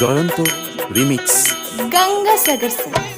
Jayanta remix. Ganga Sagar sir.